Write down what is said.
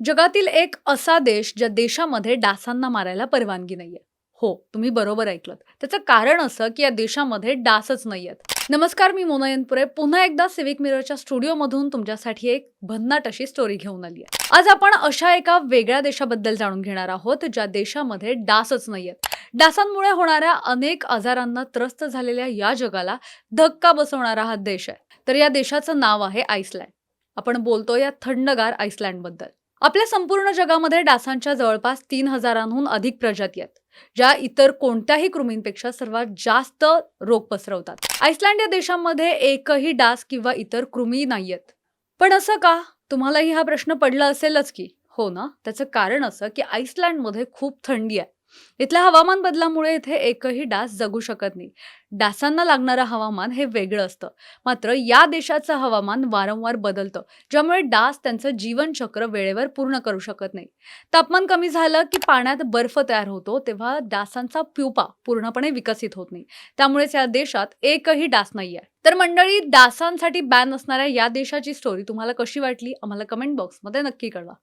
जगातील एक असा देश ज्या देशामध्ये डासांना मारायला परवानगी नाहीये. हो तुम्ही बरोबर ऐकलं त्याचं कारण असं की या देशामध्ये डासच नाहीयेत. नमस्कार मी मोनयनपुरे पुन्हा एकदा सिविक मिररच्या स्टुडिओमधून तुमच्यासाठी एक भन्नाट अशी स्टोरी घेऊन आली आहे आज आपण अशा एका वेगळ्या देशाबद्दल जाणून घेणार आहोत ज्या देशामध्ये डासच नाहीयेत. डासांमुळे होणाऱ्या अनेक आजारांना त्रस्त झालेल्या या जगाला धक्का बसवणारा हा देश आहे. तर या देशाचं नाव आहे आईसलँड. आपण बोलतो या थंडगार आईसलँडबद्दल. आपल्या संपूर्ण जगामध्ये डासांच्या जवळपास तीन हजारांहून अधिक प्रजाती आहेत ज्या इतर कोणत्याही कृमींपेक्षा सर्वात जास्त रोग पसरवतात. आईसलँड या देशामध्ये एकही डास किंवा इतर कृमी नाहीयेत. पण असं का? तुम्हालाही हा प्रश्न पडला असेलच की. हो ना? त्याचं कारण असं की आईसलँडमध्ये खूप थंडी आहे. इथल्या हवामान बदलामुळे इथे एकही डास जगू शकत नाही. डासांना लागणारं हवामान हे वेगळं असतं. मात्र या देशाचं हवामान वारंवार बदलतं ज्यामुळे डास त्यांचं जीवनचक्र वेळेवर पूर्ण करू शकत नाही. तापमान कमी झालं की पाण्यात बर्फ तयार होतो तेव्हा डासांचा प्युपा पूर्णपणे विकसित होत नाही. त्यामुळेच या देशात एकही डास नाही आहे तर मंडळी डासांसाठी बॅन असणाऱ्या या देशाची स्टोरी तुम्हाला कशी वाटली? आम्हाला कमेंट बॉक्समध्ये नक्की कळवा.